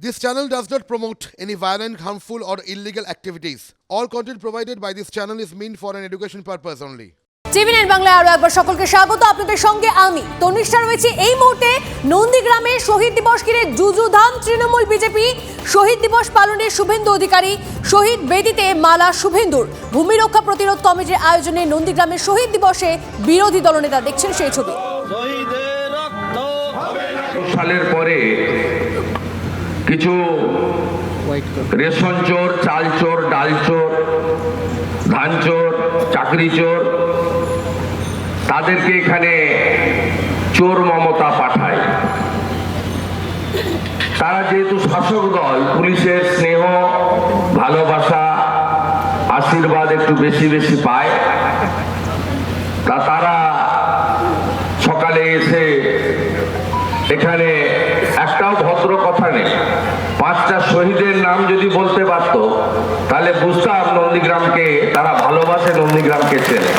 This channel does not promote any violent, harmful, or illegal activities. All content provided by this channel is meant for an education purpose only. TV nine বাংলায় আরও একবার সকলকে স্বাগত। আপনাদের সঙ্গে আমি তনিষ্ঠা রয়েছি এই মুহূর্তে। নন্দীগ্রামে শহীদ দিবস ঘিরে যুযুধাম তৃণমূল বিজেপি শহীদ দিবস পালনে শুভেন্দু অধিকারী। শহীদ বেদিতে মালা শুভেন্দুর। ভূমি রক্ষা প্রতিরোধ কমিটির আয়োজনে নন্দীগ্রামের শহীদ দিবসে বিরোধী দলনেতা দেখছেন সেই ছবি। সালের পরে কিছু রেশন চোর চাল চোর ডাল চোর ধান চোর চাকরি চোর তাদেরকে এখানে চোর মমতা পাঠায়। তারা যেহেতু শাসক দল পুলিশের স্নেহ ভালোবাসা আশীর্বাদ একটু বেশি বেশি পায়। তা তারা সকালে এসে এখানে ভদ্র কথা নেই। পাঁচটা শহীদের নাম যদি বলতে পারত, তাহলে বুঝতাম নন্দীগ্রামকে, তারা ভালোবাসে নন্দীগ্রামকে চেনে।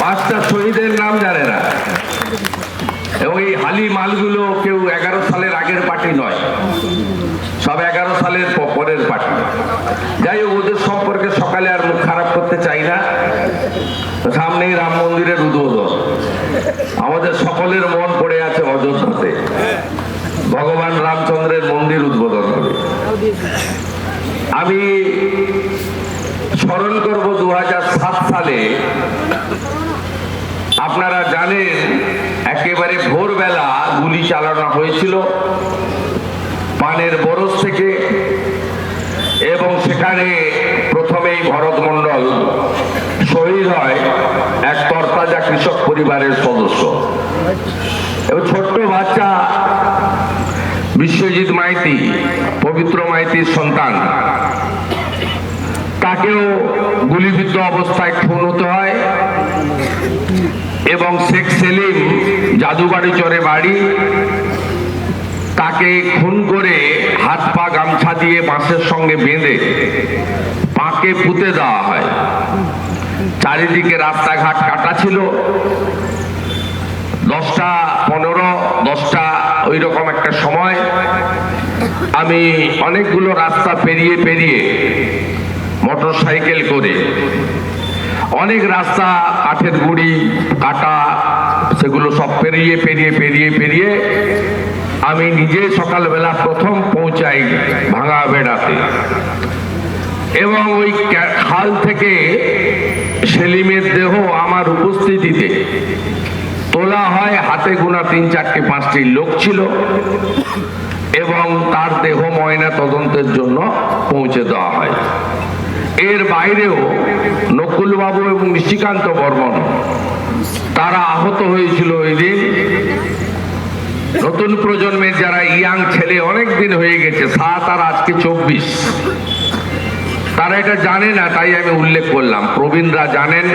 পাঁচটা শহীদের নাম জানে না। এবং এই হালি মালগুলো কেউ এগারো সালের আগের পার্টি নয়। সব এগারো সালের পরের পার্টি। যাই হোক, ওদের সম্পর্কে সকালে আর মুখ খারাপ করতে চাই না। সামনেই রাম মন্দিরের উদ্বোধন। আমাদের সকলের মন পড়ে আছে অযোধ্যাতে। ভগবান রামচন্দ্রের মন্দির উদ্বোধন হবে। আমি স্মরণ করব দুহাজার সাত সালে। আপনারা জানেন, একেবারে ভোরবেলা গুলি চালানো হয়েছিল পানের বরস থেকে এবং সেখানে প্রথমেই ভরত মণ্ডল শহীদ হয় এক তরতাজা কৃষক পরিবারের সদস্য। এবং ছোট্ট বাচ্চা বিশ্বজিৎ মাইতি, পবিত্র মাইতির সন্তান। তাকেও গুলিবিদ্ধ অবস্থায় খুন হতে হয় এবং শেখ সেলিম জাদুবাড়ি চরে বাড়ি। তাকে খুন করে হাত পা গামছা দিয়ে বাঁশের সঙ্গে বেঁধে পাকে পুঁতে দেওয়া হয়। চারিদিকে রাস্তাঘাট কাটা ছিল। দশটা পনেরো, দশটা ওই রকম একটা সময়। আমি অনেকগুলো রাস্তা পেরিয়ে পেরিয়ে মোটর সাইকেল করে অনেক রাস্তা, কাঠের গুড়ি, কাটা, সেগুলো সব পেরিয়ে পেরিয়ে পেরিয়ে পেরিয়ে আমি নিজে সকালবেলা প্রথম পৌঁছাই ভাঙা বেড়াতে এবং ওই খাল থেকে সেলিমের দেহ আমার উপস্থিতিতে তোলা হয়, হাতে গোনা তিন চারটে, পাঁচটি লোক ছিল। এবং তার দেহ ময়না তদন্তের জন্য পৌঁছে দেওয়া হয়। এর বাইরেও নকুলবাবু এবং নিশিকান্ত বর্মন, তারা আহত হয়েছিল ওই দিন। নতুন প্রজন্মের যারা ইয়াং ছেলে, অনেক দিন হয়ে গেছে, সাত আর আজকে চব্বিশ। তারা এটা জানে না, তাই আমি উল্লেখ করলাম। প্রবীণরা জানেন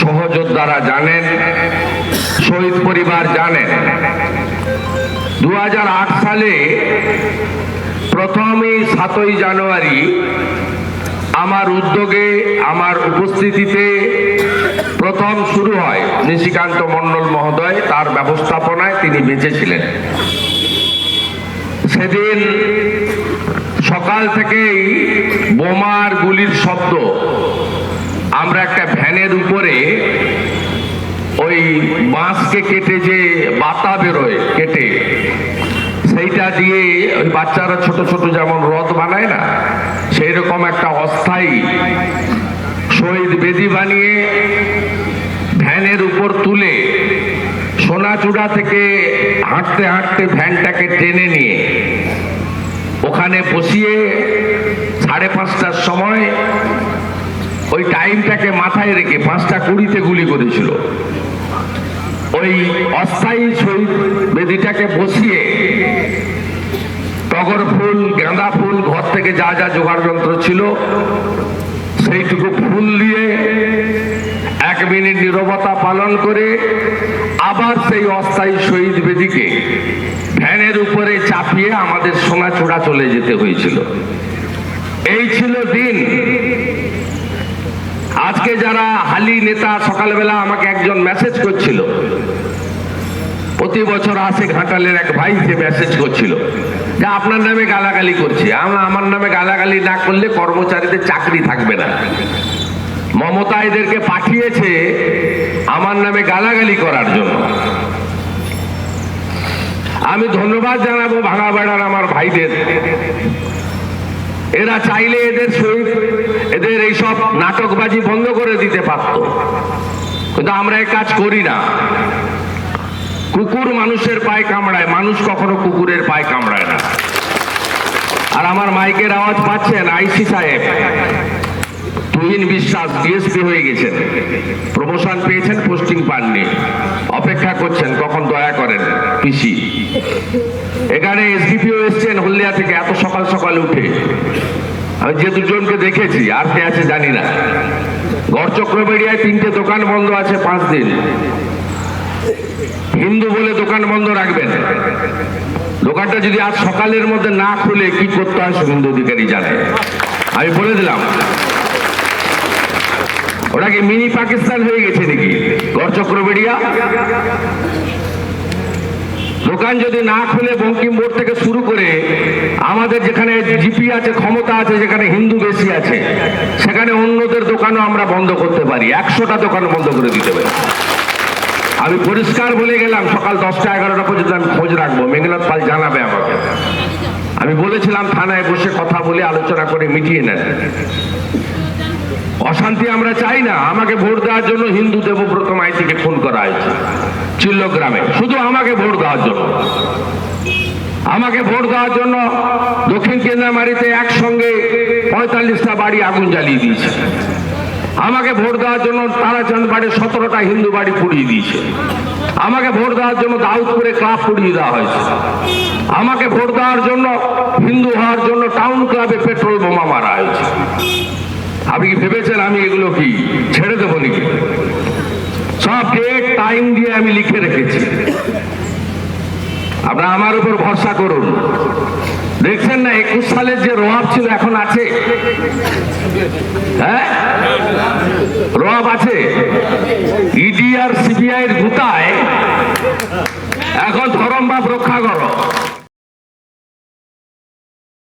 সহযোদ্ধারা জানেন, শহীদ পরিবার জানেন। দু হাজার আট সালে প্রথমই সাতই জানুয়ারি আমার উদ্যোগে, আমার উপস্থিতিতে প্রথম শুরু হয় নিশিকান্ত মণ্ডল মহোদয় তার ব্যবস্থাপনায় তিনি বেঁচেছিলেন। সেদিন সকাল থেকেই বোমার গুলির শব্দ, আমরা একটা ভ্যানের উপরে ওই বাঁশকে কেটে যে বাতা বেরোয়, কেটে, সেইটা দিয়ে ওই বাচ্চারা ছোট ছোট যেমন রথ বানায় না সেই রকম একটা অস্থায়ী শহীদ বেদি বানিয়ে ভ্যানের উপর তুলে সোনাচূড়া থেকে হাঁটতে হাঁটতে ভ্যানটাকে টেনে নিয়ে ওখানে বসিয়ে সাড়ে পাঁচটার সময় ওই টাইমটাকে মাথায় রেখে পাঁচটা কুড়িতে গুলি করেছিল। ওই অস্থায়ী শহীদ বেদিটাকে বসিয়ে টগর ফুল, গাঁদা ফুল, ঘর থেকে যা যা জোগাড় যন্ত্র ছিল, সেইটুকু ফুল দিয়ে এক মিনিট নীরবতা পালন করে আবার সেই অস্থায়ী শহীদ বেদিকে ভ্যানের উপরে চাপিয়ে আমাদের সোনাচূড়া চলে যেতে হয়েছিল। এই ছিল দিন। আজকে যারা হালি নেতা সকালবেলা আমাকে একজন মেসেজ করছিল, প্রতি বছর আসে ঘাটালের এক ভাই যে মেসেজ করছিল, যে আপনার নামে গালাগালি করছে আমরা আমার নামে গালাগালি না করলে কর্মচারীদের চাকরি থাকবে না। মমতা এদেরকে পাঠিয়েছে আমার নামে গালাগালি করার জন্য। আমি ধন্যবাদ জানাব ভাঙা বেড়ার আমার ভাইদের। এরা চাইলে এদের শরীর এদের এইসব নাটকবাজি বন্ধ করে দিতে পারত। কিন্তু আমরা এ কাজ করি না। কুকুর মানুষের পায়ে কামড়ায়, মানুষ কখনো কুকুরের পায়ে কামড়ায় না। আর আমার মাইকের আওয়াজ পাচ্ছেন আইসি সাহেব। তুহিন বিশ্বাস ডিএসপি হয়ে গেছেন। প্রমোশন পেয়েছেন পোস্টিং পাননি। অপেক্ষা করছেন, কখন দয়া করেন পিসি এখানে এসডিপিও এসছেন হলদিয়া থেকে, এত সকাল সকাল উঠে। আমি যে দুজনকে দেখেছি, আর কে আছে জানি না। গড় তিনটে দোকান বন্ধ আছে পাঁচ দিন। হিন্দু বলে দোকান বন্ধ রাখবেন। দোকানটা যদি আজ সকালের মধ্যে না খুলে, কি করতে হয় শুভেন্দু অধিকারী জানে। আমি বলে দিলাম ওটা কি মিনি পাকিস্তান হয়ে গেছে নাকি গড় চক্রবেড়িয়া। দোকান যদি না খুলে বঙ্কিম বোর্ড থেকে শুরু করে, আমাদের যেখানে জিপি আছে, ক্ষমতা আছে, যেখানে হিন্দু বেশি আছে, সেখানে অন্যদের দোকানও আমরা বন্ধ করতে পারি। একশোটা দোকান বন্ধ করে দিতে পারি। আমি পরিষ্কার বলে গেলাম, সকাল দশটা এগারোটা পর্যন্ত আমি খোঁজ রাখব। মেঘনাথ পাল জানাবে আমাকে। আমি বলেছিলাম, থানায় বসে কথা বলে আলোচনা করে মিটিয়ে নেন। অশান্তি আমরা চাই না। আমাকে ভোট দেওয়ার জন্য হিন্দু দেবব্রত মাইতিকে খুন করা হয়েছে চিল্লগ্রামে শুধু আমাকে ভোট দেওয়ার জন্য। আমাকে ভোট দেওয়ার জন্য দক্ষিণ কেন্দ্রামারিতে একসঙ্গে পঁয়তাল্লিশটা বাড়ি আগুন জ্বালিয়ে দিয়েছে। আমাকে ভোট দেওয়ার জন্য তারাচাঁদ বাড়ির সতেরোটা হিন্দু বাড়ি পুড়িয়ে দিয়েছে। আমাকে ভোট দেওয়ার জন্য দাউদপুরে ক্লাব পুড়িয়ে দেওয়া হয়েছে। আমাকে ভোট দেওয়ার জন্য হিন্দু হওয়ার জন্য টাউন ক্লাবে পেট্রোল বোমা মারা হয়েছে। আপনি কি ভেবেছেন আমি এগুলো কি? ছেড়ে দেবো নাকি? সব ডেট টাইম দিয়ে আমি লিখে রেখেছি। আপনারা আমার উপর ভরসা করুন। দেখছেন না, একুশ সালের যে রোয়াব ছিল, এখন আছে? হ্যাঁ? রোয়াব আছে? ইডি আর সিবিআই গুতায় এখন ধরমবাব রক্ষা